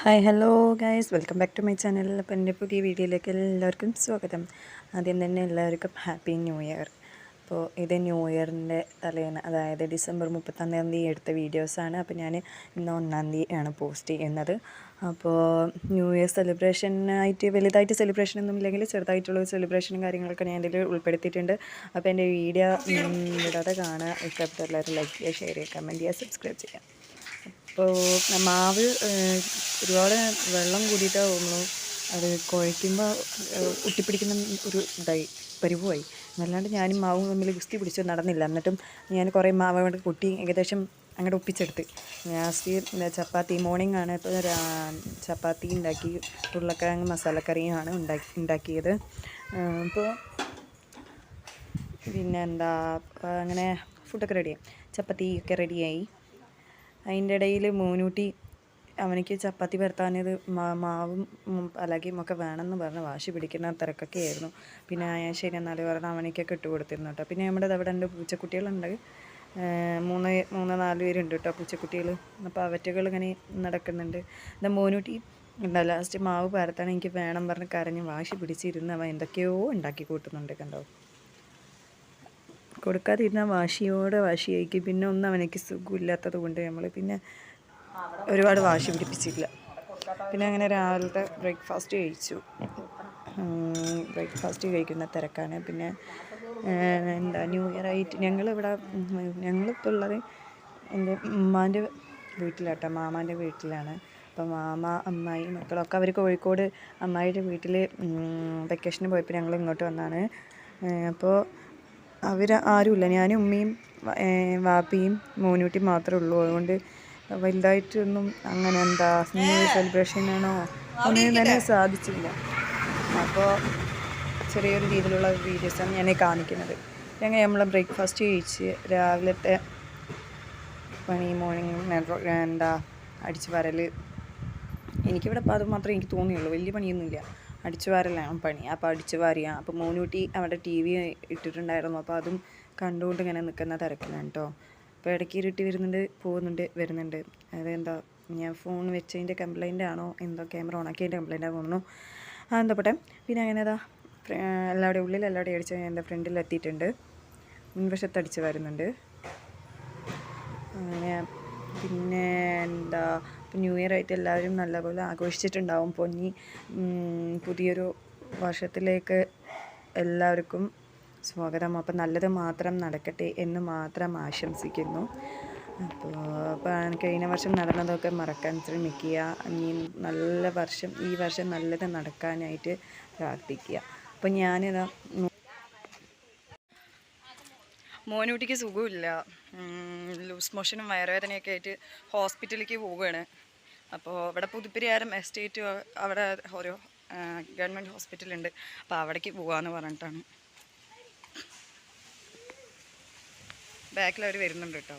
Hi hello guys welcome back to my channel അപ്പോൾ എന്റെ പുതിയ വീഡിയോയിലേക്ക് എല്ലാവർക്കും സ്വാഗതം. ആദ്യം തന്നെ എല്ലാവർക്കും ഹാപ്പി ന്യൂ ഇയർ അപ്പോൾ ഇത് ന്യൂ ഇയറിന്റെ തലേന്ന് അതായത് ഡിസംബർ മുപ്പത്തൊന്നാം തീയതി എടുത്ത വീഡിയോസാണ് അപ്പോൾ ഞാൻ ഇന്ന് ഒന്നാം തീയതിയാണ് പോസ്റ്റ് ചെയ്യുന്നത്. അപ്പോൾ ന്യൂ ഇയർ സെലിബ്രേഷനായിട്ട് വലുതായിട്ട് സെലിബ്രേഷൻ ഒന്നും ഇല്ലെങ്കിൽ ചെറുതായിട്ടുള്ള സെലിബ്രേഷനും കാര്യങ്ങളൊക്കെ ഞാൻ ഇതിൽ ഉൾപ്പെടുത്തിയിട്ടുണ്ട്. അപ്പോൾ എന്റെ വീഡിയോ വിടാതെ കാണുക ഇഷ്ടപ്പെട്ട എല്ലാവരും ലൈക്ക് ചെയ്യുക ഷെയർ ചെയ്യുക കമന്റ് ചെയ്യുക സബ്സ്ക്രൈബ് ചെയ്യുക. അപ്പോൾ മാവ് ഒരുപാട് വെള്ളം കൂടിയിട്ട് നമ്മൾ അത് കുഴയ്ക്കുമ്പോൾ ഒട്ടിപ്പിടിക്കുന്ന ഒരു ഇതായി പരിവുമായി. എന്നല്ലാണ്ട് ഞാനും മാവും തമ്മിൽ ഗുസ്തി പിടിച്ച് നടന്നില്ല. എന്നിട്ടും ഞാൻ കുറേ മാവ് അങ്ങോട്ട് കൊട്ടി ഏകദേശം അങ്ങോട്ട് ഒപ്പിച്ചെടുത്ത്. ലാസ്റ്റ് ചപ്പാത്തി മോർണിംഗ് ആണ് ഇപ്പോൾ ചപ്പാത്തി ഉണ്ടാക്കി ഉരുളക്കിഴങ്ങ് മസാലക്കറിയുമാണ് ഉണ്ടാക്കി ഉണ്ടാക്കിയത്. ഇപ്പോൾ പിന്നെ എന്താ അങ്ങനെ ഫുഡൊക്കെ റെഡിയായി ചപ്പാത്തി ഒക്കെ റെഡിയായി അതിന്റെ ഇടയിൽ മോനൂട്ടി അവനിക്ക് ചപ്പാത്തി പരത്താനത് മാവും പലകയും ഒക്കെ വേണമെന്ന് പറഞ്ഞ് വാശി പിടിക്കുന്ന തിരക്കൊക്കെ ആയിരുന്നു. പിന്നെ ശരി എന്നാൽ പറഞ്ഞാൽ അവനിക്കൊക്കെ ഇട്ട് കൊടുത്തിരുന്നു കേട്ടോ പിന്നെ നമ്മുടെ അവിടെ രണ്ട് പൂച്ചക്കുട്ടികളുണ്ട്. മൂന്ന് മൂന്ന് നാല് പേരുണ്ട് കേട്ടോ പൂച്ചക്കുട്ടികൾ അപ്പോൾ അവറ്റകൾ ഇങ്ങനെ നടക്കുന്നുണ്ട്. എന്താ മോനൂട്ടി എന്താ ലാസ്റ്റ് മാവ് പരത്താൻ എനിക്ക് വേണം പറഞ്ഞ് കരഞ്ഞ് വാശി പിടിച്ചിരുന്ന് അവൻ എന്തൊക്കെയോ ഉണ്ടാക്കി കൂട്ടുന്നുണ്ട് കണ്ടോ? കൊടുക്കാതിരുന്ന വാശിയോടെ വാശിയായിരിക്കും പിന്നെ ഒന്നും അവനക്ക് സുഖമില്ലാത്തത് കൊണ്ട് നമ്മൾ പിന്നെ ഒരുപാട് വാശി പിടിപ്പിച്ചില്ല. പിന്നെ അങ്ങനെ രാവിലത്തെ ബ്രേക്ക്ഫാസ്റ്റ് കഴിച്ചു. ബ്രേക്ക്ഫാസ്റ്റ് കഴിക്കുന്ന തിരക്കാണ്. പിന്നെ എന്താ ന്യൂ ഇയർ ആയിട്ട് ഞങ്ങളിവിടെ ഞങ്ങളിപ്പോൾ ഉള്ളത് എന്റെ ഉമ്മാന്റെ വീട്ടിലാട്ടോ. മാമാന്റെ വീട്ടിലാണ്. അപ്പോൾ മാമ അമ്മായി മക്കളൊക്കെ അവർ കോഴിക്കോട് അമ്മായിയുടെ വീട്ടിൽ വെക്കേഷന് പോയപ്പോൾ ഞങ്ങൾ ഇങ്ങോട്ട് വന്നാണ്. അപ്പോൾ അവർ ആരുമില്ല. ഞാനും ഉമ്മയും വാപ്പിയും മോനൂട്ടിയും മാത്രമേ ഉള്ളൂ. അതുകൊണ്ട് വലുതായിട്ടൊന്നും അങ്ങനെ എന്താ ആണോ ഒന്നും തന്നെ സാധിച്ചില്ല. അപ്പോൾ ചെറിയൊരു രീതിയിലുള്ള വീഡിയോസാണ് ഞാൻ കാണിക്കുന്നത്. ഞങ്ങൾ നമ്മൾ ബ്രേക്ക്ഫാസ്റ്റ് കഴിച്ച് രാവിലത്തെ പണി മോർണിംഗ് എന്താ അടിച്ചു വരൽ എനിക്കിവിടെ അപ്പോൾ അത് മാത്രമേ എനിക്ക് തോന്നിയുള്ളൂ. വലിയ പണിയൊന്നുമില്ല. അടിച്ചു വാരലാണ് പണി. അപ്പോൾ അടിച്ചു വാരിയ. അപ്പോൾ മോനൂട്ടി അവിടെ ടി വി ഇട്ടിട്ടുണ്ടായിരുന്നു. അപ്പോൾ അതും കണ്ടുകൊണ്ട് ഇങ്ങനെ നിൽക്കുന്ന തിരക്കിലാണ് കേട്ടോ. അപ്പോൾ ഇടയ്ക്ക് ഇരുട്ടി വരുന്നുണ്ട് പോകുന്നുണ്ട് വരുന്നുണ്ട്. അതെന്താ ഞാൻ ഫോൺ വെച്ചതിന്റെ കംപ്ലൈന്റ് ആണോ? എന്തോ ക്യാമറ ഓണാക്കിയതിന്റെ കംപ്ലൈന്റ് തോന്നുന്നു ആ എന്താ പോട്ടെ. പിന്നെ അങ്ങനെ അതാ എല്ലാവരുടെ ഉള്ളിൽ എല്ലാവരുടെയും അടിച്ച് എന്റെ ഫ്രണ്ടിൽ എത്തിയിട്ടുണ്ട്. മുൻവശത്ത് അടിച്ച് വരുന്നുണ്ട്. അങ്ങനെ പിന്നെ എന്താ ന്യൂ ഇയർ ആയിട്ട് എല്ലാവരും നല്ലപോലെ ആഘോഷിച്ചിട്ടുണ്ടാവും. പൊന്നി പുതിയൊരു വർഷത്തിലേക്ക് എല്ലാവർക്കും സ്വാഗതം. അപ്പം നല്ലത് മാത്രം നടക്കട്ടെ എന്ന് മാത്രം ആശംസിക്കുന്നു. അപ്പോൾ അപ്പോൾ കഴിഞ്ഞ വർഷം നടന്നതൊക്കെ മറക്കാൻ ശ്രമിക്കുക. ഇനി നല്ല വർഷം ഈ വർഷം നല്ലത് നടക്കാനായിട്ട് പ്രാർത്ഥിക്കുക. അപ്പോൾ ഞാനിതാ മോനൂട്ടിക്ക് സുഖമില്ല. ലൂസ് മോഷനും വയറുവേദനയൊക്കെ ആയിട്ട് ഹോസ്പിറ്റലിലേക്ക് പോവുകയാണ്. അപ്പോൾ ഇവിടെ പുതുപ്പരിയാരം എസ്റ്റേറ്റ് അവിടെ ഓരോ ഗവൺമെന്റ് ഹോസ്പിറ്റലുണ്ട്. അപ്പോൾ അവിടേക്ക് പോകാമെന്ന് പറഞ്ഞിട്ടാണ്. ബാക്കിൽ അവർ വരുന്നുണ്ട് കേട്ടോ.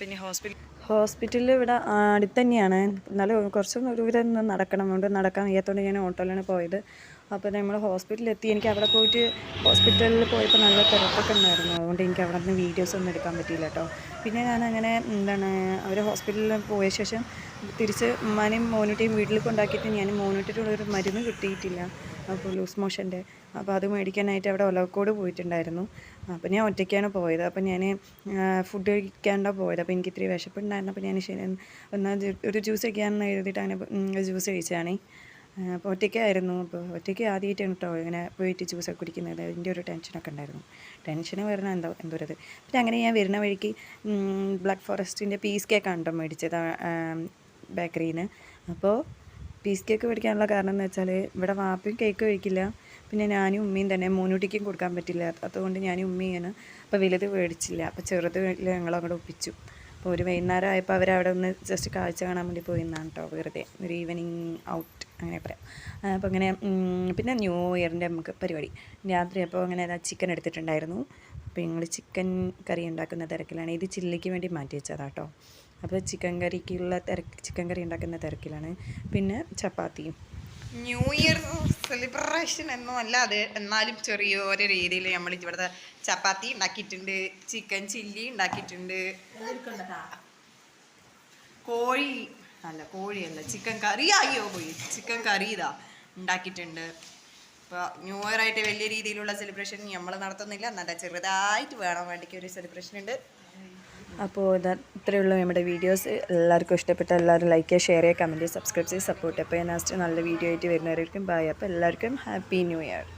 പിന്നെ ഹോസ്പിറ്റൽ ഹോസ്പിറ്റലിൽ ഇവിടെ അടുത്ത് തന്നെയാണ് എന്നാലും കുറച്ച് ദൂരം നടക്കണം. അതുകൊണ്ട് നടക്കാൻ വയ്യാത്തതുകൊണ്ട് ഞാൻ ഓട്ടോയിലാണ് പോയത്. അപ്പോൾ നമ്മൾ ഹോസ്പിറ്റലിൽ എത്തി എനിക്ക് അവിടെ പോയിട്ട് ഹോസ്പിറ്റലിൽ പോയപ്പോൾ നല്ല തിരക്കൊക്കെ ഉണ്ടായിരുന്നു. അതുകൊണ്ട് എനിക്ക് അവിടെ നിന്ന് വീഡിയോസ് ഒന്നും എടുക്കാൻ പറ്റിയില്ല കേട്ടോ. പിന്നെ ഞാൻ അങ്ങനെ എന്താണ് അവർ ഹോസ്പിറ്റലിൽ പോയ ശേഷം തിരിച്ച് ഉമ്മാനെയും മോനൂട്ടിയും വീട്ടിൽ കൊണ്ടാക്കിയിട്ട് ഞാൻ മോനൂട്ടിയുടെ ഒരു മരുന്ന് കിട്ടിയിട്ടില്ല. അപ്പോൾ ലൂസ് മോഷന്റെ. അപ്പോൾ അത് മേടിക്കാനായിട്ട് അവിടെ ഒലവക്കോട് പോയിട്ടുണ്ടായിരുന്നു. അപ്പോൾ ഞാൻ ഒറ്റയ്ക്കാണ് പോയത്. അപ്പോൾ ഞാൻ ഫുഡ് കഴിക്കാണ്ടാണ് പോയത്. അപ്പോൾ എനിക്ക് ഇത്തിരി വിശപ്പുണ്ടായിരുന്നു. അപ്പോൾ ഞാൻ ശരി എന്നാൽ ഒരു ജ്യൂസ് കഴിക്കാമെന്ന് എഴുതിയിട്ട് അങ്ങനെ ജ്യൂസ് കഴിച്ചതാണേ. അപ്പോൾ ഒറ്റയ്ക്കായിരുന്നു. അപ്പോൾ ഒറ്റയ്ക്ക് ആദ്യമായിട്ടാണ് കേട്ടോ ഇങ്ങനെ പോയിട്ട് ജ്യൂസൊക്കെ കുടിക്കുന്നത്. അതിന്റെ ഒരു ടെൻഷനൊക്കെ ഉണ്ടായിരുന്നു. ടെൻഷൻ വരുന്ന എന്തോ എന്തോരത് പിന്നെ അങ്ങനെ ഞാൻ വരുന്ന വഴിക്ക് ബ്ലാക്ക് ഫോറസ്റ്റിന്റെ പീസ് കേക്കാണ് കേട്ടോ മേടിച്ചത് ബേക്കറിയിൽ നിന്ന് അപ്പോൾ പീസ് കേക്ക് മേടിക്കാനുള്ള കാരണം എന്ന് വെച്ചാൽ ഇവിടെ വാപ്പയും കേക്ക് കഴിക്കില്ല. പിന്നെ ഞാനും ഉമ്മയും തന്നെ മൂന്നൂട്ടിക്കും കൊടുക്കാൻ പറ്റില്ല. അതുകൊണ്ട് ഞാനും ഉമ്മയാണ് അപ്പോൾ വലുത് മേടിച്ചില്ല. അപ്പോൾ ചെറുത് ഞങ്ങൾ അങ്ങോട്ട് ഒപ്പിച്ചു. അപ്പോൾ ഒരു വൈകുന്നേരം ആയപ്പോൾ അവരവിടെ ഒന്ന് ജസ്റ്റ് കാഴ്ച കാണാൻ വേണ്ടി പോയി എന്നാണ് കേട്ടോ വെറുതെ. ഒരു ഈവനിങ് ഔട്ട് അങ്ങനെ പറയാം. അപ്പോൾ അങ്ങനെ പിന്നെ ന്യൂ ഇയറിന്റെ നമുക്ക് പരിപാടി. രാത്രി അപ്പോൾ അങ്ങനെ ചിക്കൻ എടുത്തിട്ടുണ്ടായിരുന്നു. അപ്പോൾ ഞങ്ങൾ ചിക്കൻ കറി ഉണ്ടാക്കുന്ന തിരക്കിലാണ്. ഇത് ചില്ലിക്ക് വേണ്ടി മാറ്റി വെച്ചതാണ് കേട്ടോ അപ്പോൾ ചിക്കൻ കറിക്കുള്ള തിരക്ക് ചിക്കൻ കറി ഉണ്ടാക്കുന്ന തിരക്കിലാണ്. പിന്നെ ചപ്പാത്തിയും ന്യൂ ഇയർ സെലിബ്രേഷൻ എന്നല്ല അത് എന്നാലും ചെറിയൊരു രീതിയിൽ നമ്മൾ ഇവിടുത്തെ ചപ്പാത്തി ഉണ്ടാക്കിയിട്ടുണ്ട് ചിക്കൻ ചില്ലി ഉണ്ടാക്കിയിട്ടുണ്ട്. കോഴി അല്ല കോഴിയല്ല ചിക്കൻ കറി ആയോ പോയി. ചിക്കൻ കറി ഇതാ ഉണ്ടാക്കിയിട്ടുണ്ട്. ഇപ്പോൾ ന്യൂ ഇയർ ആയിട്ട് വലിയ രീതിയിലുള്ള സെലിബ്രേഷൻ നമ്മൾ നടത്തുന്നില്ല. നല്ല ചെറുതായിട്ട് വേണം വേണ്ടിക്ക് ഒരു സെലിബ്രേഷൻ ഉണ്ട്. അപ്പോൾ ഇതാ ഉള്ളൂ നമ്മുടെ വീഡിയോസ് എല്ലാവർക്കും ഇഷ്ടപ്പെട്ട എല്ലാവരും ലൈക്ക് ചെയ്യുക ഷെയർ ചെയ്യുക കമന്റ് ചെയ്യുക സബ്സ്ക്രൈബ് ചെയ്യുക സപ്പോർട്ട് അപ്പോൾ ഞാൻ ലാസ്റ്റ് നല്ല വീഡിയോ ആയിട്ട് വരുന്നവരായിരിക്കും ബൈ അപ്പോൾ എല്ലാവർക്കും ഹാപ്പി ന്യൂ ഇയർ